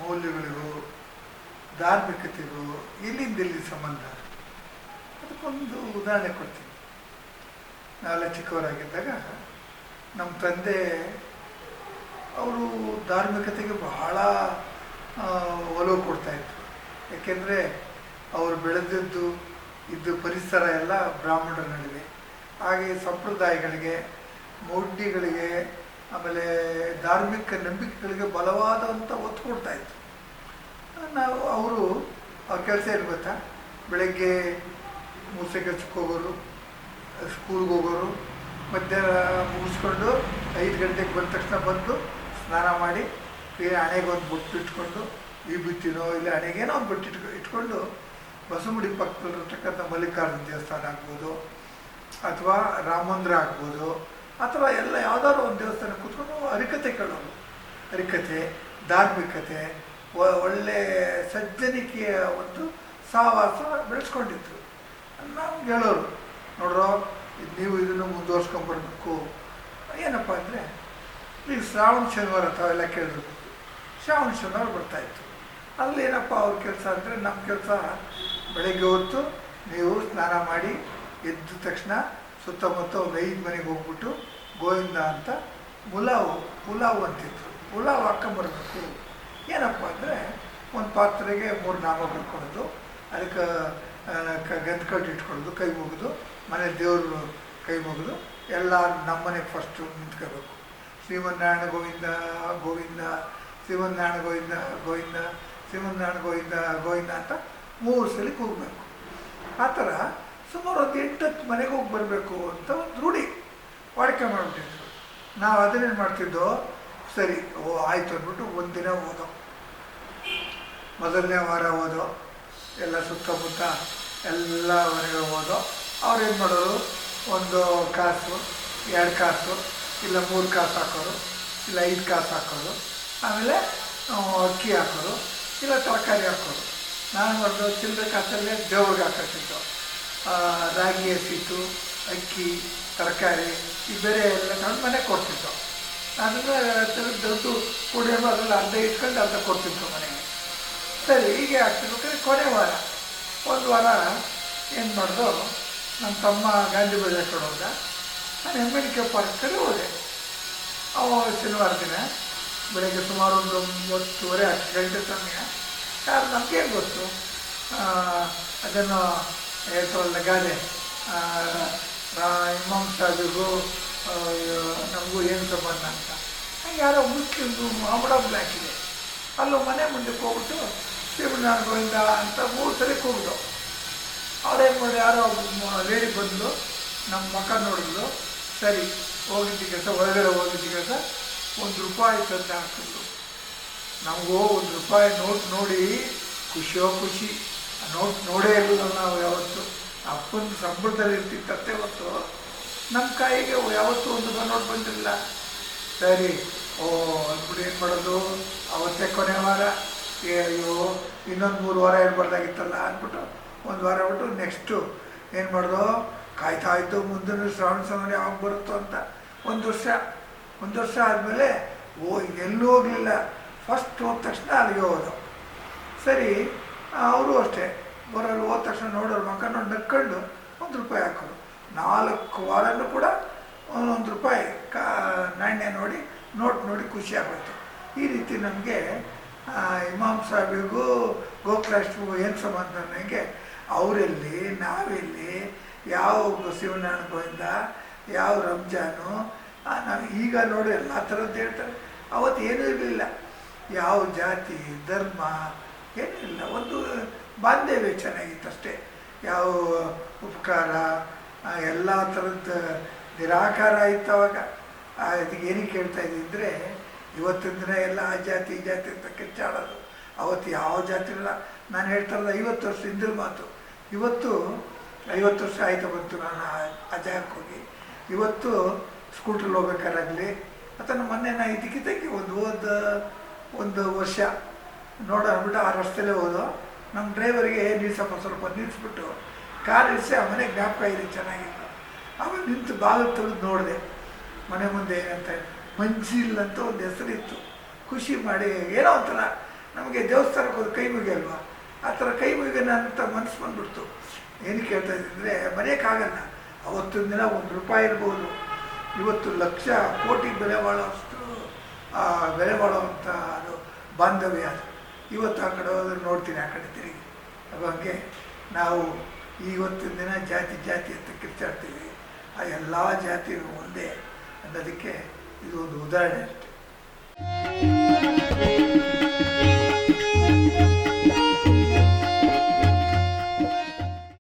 ಮೌಲ್ಯಗಳಿಗೂ, ಧಾರ್ಮಿಕತೆಗೂ ಇಲ್ಲಿಂದ ಇಲ್ಲಿ ಸಂಬಂಧ ಅದಕ್ಕೊಂದು ಉದಾಹರಣೆ ಕೊಡ್ತೀನಿ. ನಾವೆಲ್ಲ ಚಿಕ್ಕವರಾಗಿದ್ದಾಗ ನಮ್ಮ ತಂದೆ, ಅವರು ಧಾರ್ಮಿಕತೆಗೆ ಬಹಳ ಒಲವು ಕೊಡ್ತಾಯಿದ್ರು ಯಾಕೆಂದರೆ ಅವರು ಬೆಳೆದಿದ್ದು, ಇದ್ದ ಪರಿಸರ ಎಲ್ಲ ಬ್ರಾಹ್ಮಣರ ನಡುವೆ ಹಾಗೆ ಸಂಪ್ರದಾಯಗಳಿಗೆ ಮೌಢ್ಯಗಳಿಗೆ ಆಮೇಲೆ ಧಾರ್ಮಿಕ ನಂಬಿಕೆಗಳಿಗೆ ಬಲವಾದಂಥ ಒತ್ತು ಕೊಡ್ತಾ ಇತ್ತು ನಾವು, ಅವರು, ಅವ್ರ ಕೆಲಸ ಏನು ಗೊತ್ತಾ? ಬೆಳಗ್ಗೆ ಮೂಸೆ ಕೆಲಸಕ್ಕೆ ಹೋಗೋರು ಸ್ಕೂಲ್ಗೆ ಹೋಗೋರು, ಮಧ್ಯಾಹ್ನ ಮುಗಿಸ್ಕೊಂಡು ಐದು ಗಂಟೆಗೆ ಬಂದ ತಕ್ಷಣ ಬಂದು ಸ್ನಾನ ಮಾಡಿ ಹಣೆಗೆ ಒಂದು ಬೊಟ್ಟು ಇಟ್ಕೊಂಡು, ಈ ಬಿತ್ತಿನೋ ಇಲ್ಲ ಹಣೆಗೇನೋ ಒಂದು ಬೊಟ್ಟು ಇಟ್ಕೊ, ಇಟ್ಕೊಂಡು ಬಸಮುಡಿ ಪಕ್ಕದಲ್ಲಿರ್ತಕ್ಕಂಥ ಮಲ್ಲಿಕಾರ್ಜುನ ದೇವಸ್ಥಾನ ಆಗ್ಬೋದು, ಅಥವಾ ರಾಮಂದ್ರ ಮಂದಿರ ಆಗ್ಬೋದು ಅಥವಾ ಎಲ್ಲ ಯಾವ್ದಾದ್ರು ಒಂದು ದೇವಸ್ಥಾನ ಕೂತ್ಕೊಂಡು ಹರಿಕತೆ ಕೇಳೋರು ಹರಿಕತೆ ಧಾರ್ಮಿಕತೆ ಒಳ್ಳೆ ಸಜ್ಜನಿಕೆಯ ಒಂದು ಸಹವಾಸ ಬೆಳೆಸ್ಕೊಂಡಿತ್ತು ನಾವು ಹೇಳೋರು ನೋಡ್ರೋ ನೀವು ಇದನ್ನು ಮುಂದುವರ್ಸ್ಕೊಂಡ್ಬರ್ಬೇಕು ಏನಪ್ಪ ಅಂದರೆ ಈಗ ಶ್ರಾವಣ ಶನಿವಾರ ತಾವೆಲ್ಲ ಕೇಳಿರ್ಬೇಕು ಶ್ರಾವಣ ಶನಿವಾರ ಬರ್ತಾಯಿತ್ತು ಅಲ್ಲಿ ಏನಪ್ಪ ಅವ್ರ ಕೆಲಸ ಅಂದರೆ ನಮ್ಮ ಕೆಲಸ ಬೆಳಗ್ಗೆ ಹೊತ್ತು ನೀವು ಸ್ನಾನ ಮಾಡಿ ಎದ್ದ ತಕ್ಷಣ ಸುತ್ತಮುತ್ತ ಒಂದು ಐದು ಮನೆಗೆ ಹೋಗ್ಬಿಟ್ಟು ಗೋವಿಂದ ಅಂತ ಪುಲಾವು, ಪುಲಾವ್ ಅಂತಿದ್ರು. ಪುಲಾವ್ ಹಾಕೊಂಬರ್ಬೇಕು ಏನಪ್ಪ ಅಂದರೆ ಒಂದು ಪಾತ್ರೆಗೆ ಮೂರು ನಾಮ ಬರ್ಕೊಳ್ಳೋದು. ಅದಕ್ಕೆ ಗಂಧ ಕಟ್ಟು ಇಟ್ಕೊಳ್ಳೋದು, ಕೈ ಮುಗಿದು, ಮನೆ ದೇವರು ಕೈ ಮುಗಿದು, ಎಲ್ಲ ನಮ್ಮನೆಗೆ ಫಸ್ಟು ನಿಂತ್ಕೋಬೇಕು. ಶ್ರೀಮನ್ನಾರಾಯಣ ಗೋವಿಂದ ಗೋವಿಂದ, ಶ್ರೀಮನ್ನಾರಾಯಣ ಗೋವಿಂದ ಗೋವಿಂದ, ಶ್ರೀಮನ್ನಾರಾಯಣ ಗೋವಿಂದ ಗೋವಿಂದ ಅಂತ ಮೂರು ಸಲ ಕೂಗಬೇಕು. ಆ ಥರ ಸುಮಾರು ಒಂದು ಎಂಟು ಹತ್ತು ಮನೆಗೆ ಹೋಗಿ ಬರಬೇಕು ಅಂತ ಒಂದು ರೂಢಿ ವಾಡಿಕೆ ಮಾಡಿಬಿಟ್ಟಿದ್ರು. ನಾವು ಅದನ್ನೇನು ಮಾಡ್ತಿದ್ದೋ, ಸರಿ, ಓ, ಆಯಿತು ಅಂದ್ಬಿಟ್ಟು ಒಂದಿನ ಓದೋ. ಮೊದಲನೇ ವಾರ ಓದೋ, ಎಲ್ಲ ಸುತ್ತಮುತ್ತ ಎಲ್ಲ ಮನೆಗೆ ಓದೋ. ಅವ್ರೇನು ಮಾಡೋರು, ಒಂದು ಕಾಸು, ಎರಡು ಕಾಸು, ಇಲ್ಲ ಮೂರು ಕಾಸು ಹಾಕೋರು, ಇಲ್ಲ ಐದು ಕಾಸು ಹಾಕೋರು, ಆಮೇಲೆ ಅಕ್ಕಿ ಹಾಕೋರು, ಇಲ್ಲ ತರಕಾರಿ ಹಾಕೋರು. ನಾನು ಒಂದು ಚಿಲ್ಲರೆ ಕಾಸಲ್ಲೇ ದೇವ್ರಿಗೆ ಹಾಕೋತಿದ್ದೋ ರಾಗಿ ಹಸಿಟ್ಟು, ಅಕ್ಕಿ, ತರಕಾರಿ, ಈ ಬೇರೆ ಎಲ್ಲ ತಗೊಂಡು ಮನೆಗೆ ಕೊಡ್ತಿದ್ದೋ ಅದನ್ನು ದೊಡ್ಡ ಕುಡಿಯೋದು ಅದ್ರಲ್ಲಿ ಅರ್ಧ ಇಟ್ಕೊಂಡು ಅರ್ಧ ಕೊಡ್ತಿತ್ತು ಮನೆಗೆ. ಸರಿ, ಹೀಗೆ ಆಗ್ತಿರ್ಬೇಕಾದ್ರೆ ಕೊನೆ ವಾರ. ಒಂದು ವಾರ ಏನು ಮಾಡ್ದು ನಮ್ಮ ತಮ್ಮ ಗಾಂಧಿ ಬಜಾರ್ ಕಡೆ ಹೋದ. ನಾನು ಹೆಮ್ಮಣಿಕೆ ಪಾರ್ಕ್ ಕಡೆ ಹೋದೆ. ಅವ ಶನಿವಾರ ದಿನ, ಬೆಳಗ್ಗೆ ಸುಮಾರು ಒಂದು ಒಂಬತ್ತುವರೆ ಹತ್ತು ಗಂಟೆ ಸಮಯ ಯಾರು ನಮಗೇನು ಗೊತ್ತು? ಅದನ್ನು ಹೇಳ್ತಾರಲ್ಲ ಗಾದೆ. ಇಮಾಮ್ ಸಾಹಿಬಿಗೂ ನಮಗೂ ಏನು ಸಂಬಂಧ ಅಂತ. ಯಾರೋ ಮುಸ್ಲಿಮ್ದು ಮಾಮಡ ಬ್ಲ್ಯಾಕ್ ಇದೆ. ಅಲ್ಲೂ ಮನೆ ಮುಂದಕ್ಕೆ ಹೋಗ್ಬಿಟ್ಟು ಶಿವನಾರಾಯಣ ಗೋವಿಂದ ಅಂತ ಮೂರು ಸರಿ ಕೂಗಿದ್ರು ಅವ್ರೇನು ಮಾಡಿ ಯಾರೋ ಲೇಡಿ ಬಂದು ನಮ್ಮ ಮಕ್ಕ ನೋಡಿದ್ರು ಸರಿ, ಹೋಗಿದ್ದ ಕೆಲಸ ಒಳಗಡೆ ಹೋಗಿದ್ದ ಕೆಲಸ, ಒಂದು ರೂಪಾಯಿ ತಂದು ಹಾಕಿದ್ರು. ನಮಗೂ ಒಂದು ರೂಪಾಯಿ ನೋಟ್ ನೋಡಿ, ಖುಷಿಯೋ ಖುಷಿ. ನೋಟ್ ನೋಡೇ ಇರಲಿಲ್ಲ ನಾವು ಯಾವತ್ತು. ಅಪ್ಪನ ಸಂಬಳದಲ್ಲಿ ಇರ್ತಿತ್ತಂತೆ ಹೊತ್ತು. ನಮ್ಮ ಕೈಗೆ ಯಾವತ್ತೂ ಒಂದು ನೋಟ್ ಬಂದಿರಲಿಲ್ಲ ಸರಿ, ಓ ಅಂದ್ಬಿಟ್ಟು ಏನು ಮಾಡೋದು? ಅವತ್ತೇ ಕೊನೆ ವಾರ. ಏ, ಅಯ್ಯೋ, ಇನ್ನೊಂದು ಮೂರು ವಾರ ಇರಬಾರ್ದಾಗಿತ್ತಲ್ಲ ಅಂದ್ಬಿಟ್ಟು ಒಂದು ವಾರ ಬಿಟ್ಟು ನೆಕ್ಸ್ಟು ಏನು ಮಾಡೋದು? ಕಾಯ್ತಾ ಇದ್ದು ಮುಂದಿನ ಶ್ರಾವಣ ಸಮಯ ಯಾವಾಗ ಬರುತ್ತೋ ಅಂತ. ಒಂದು ವರ್ಷ. ಒಂದು ವರ್ಷ ಆದಮೇಲೆ, ಓ ಎಲ್ಲೂ ಹೋಗಲಿಲ್ಲ. ಫಸ್ಟ್ ಹೋದ ತಕ್ಷಣ ಅಲ್ಲಿಗೆ ಹೋದು. ಸರಿ, ಅವರು ಅಷ್ಟೇ. ಬರೋರು ಹೋದ ತಕ್ಷಣ ನೋಡೋರು ಮಕ್ಕ ನೋಡಿ ನಕ್ಕೊಂಡು ಒಂದು ರೂಪಾಯಿ ಹಾಕೋರು. ನಾಲ್ಕು ವಾರನೂ ಕೂಡ ಒಂದೊಂದು ರೂಪಾಯಿ ಕಾ, ನಾಣ್ಯ ನೋಡಿ, ನೋಟ್ ನೋಡಿ ಖುಷಿ ಆಗೋಯ್ತು. ಈ ರೀತಿ ನಮಗೆ ಇಮಾಮ್ ಸಾಹೇಬಿಗೂ ಗೋಕುಲಾಷ್ಟಮಿಗೂ ಏನು ಸಂಬಂಧ ನನಗೆ? ಅವರೆಲ್ಲಿ, ನಾವೆಲ್ಲಿ, ಯಾವ ಶಿವನಾರಾಯಣ ಗೋವಿಂದ ಯಾವ ರಂಜಾನು ನಾವು ಈಗ ನೋಡಿ ಎಲ್ಲ ಥರದ್ದು ಹೇಳ್ತಾರೆ. ಅವತ್ತು ಏನೂ ಇರಲಿಲ್ಲ. ಯಾವ ಜಾತಿ, ಧರ್ಮ ಏನಿಲ್ಲ ಒಂದು ಬಾಂಧವ್ಯ ಚೆನ್ನಾಗಿತ್ತು ಅಷ್ಟೇ ಯಾವ ಉಪಕಾರ ಎಲ್ಲ ಥರದ್ದು ನಿರಾಕಾರ ಇತ್ತು ಅವಾಗ. ಅದಕ್ಕೆ ಏನಕ್ಕೆ ಕೇಳ್ತಾ ಇದ್ದಿದ್ರೆ ಇವತ್ತಿನ ದಿನ ಎಲ್ಲ ಆ ಜಾತಿ, ಈ ಜಾತಿ ಅಂತ ಕಿಚ್ಚಾಡೋದು ಅವತ್ತು ಯಾವ ಜಾತಿ ಇಲ್ಲ. ನಾನು ಹೇಳ್ತಾರಲ್ಲ, ಐವತ್ತು ವರ್ಷ ಹಿಂದಿನ ಮಾತು. ಇವತ್ತು ಐವತ್ತು ವರ್ಷ ಆಯಿತು ಬಂತು ನಾನು ಆ- ಜಾಗಕ್ಕೆ ಹೋಗಿ. ಇವತ್ತು ಸ್ಕೂಟ್ರಲ್ಲಿ ಹೋಗ್ಬೇಕಾರಾಗಲಿ ನಮ್ಮ ಮೊನ್ನೆ ನಾ ಇದಕ್ಕಿದ್ದಕ್ಕೆ ಒಂದು ಹೋದ, ಒಂದು ವರ್ಷ. ನೋಡೋಣ ಬಿಟ್ಟು ಆ ವರ್ಷದಲ್ಲೇ ಹೋದೋ. ನಮ್ಮ ಡ್ರೈವರ್ಗೆ ನಿಲ್ಸಪ್ಪ, ಸ್ವಲ್ಪ ನಿಲ್ಲಿಸ್ಬಿಟ್ಟು ಕಾರ್ ಇಳಿಸಿ, ಆ ಮನೆ ಜ್ಞಾಪಕ ಇದೆ ಚೆನ್ನಾಗಿತ್ತು ಆಮೇಲೆ ನಿಂತು ಬಾಗಿಲು ತೊಳೆದು ನೋಡಿದೆ. ಮನೆ ಮುಂದೆ ಏನಂತ ಮಂಜಿಲ್ ಅಂತ ಒಂದು ಹೆಸರಿತ್ತು. ಖುಷಿ ಮಾಡಿ, ಏನೋ ಒಂಥರ, ನಮಗೆ ದೇವಸ್ಥಾನಕ್ಕೆ ಹೋದ ಕೈ ಮುಗಿಯಲ್ವಾ ಆ ಥರ ಕೈ ಮುಗಿಯೋಣ ಅಂತ ಮನಸ್ಸು ಬಂದ್ಬಿಡ್ತು. ಏನು ಕೇಳ್ತಾ ಇದ್ದರೆ ಮರೆಯೋಕ್ಕಾಗಲ್ಲ ಅವತ್ತಿನ ದಿನ ಒಂದು ರೂಪಾಯಿ ಇರ್ಬೋದು. ಇವತ್ತು ಲಕ್ಷ ಕೋಟಿ ಬೆಲೆ ಬಾಳೋ ಅಷ್ಟು ಬೆಲೆ ಬಾಳುವಂಥ ಅದು ಬಾಂಧವ್ಯ ಅದು. ಇವತ್ತು ಆ ಕಡೆ ಹೋದ್ರೆ ನೋಡ್ತೀನಿ, ಆ ಕಡೆ ತಿರುಗಿ. ಹಾಗೆ ನಾವು ಇವತ್ತಿನ ದಿನ ಜಾತಿ ಜಾತಿ ಅಂತ ಕಿರ್ಚಾಡ್ತೀವಿ. ಆ ಎಲ್ಲ ಜಾತಿಗಳು ಒಂದೇ ಅನ್ನೋದಕ್ಕೆ ಇದು ಒಂದು ಉದಾಹರಣೆ ಅಷ್ಟೆ.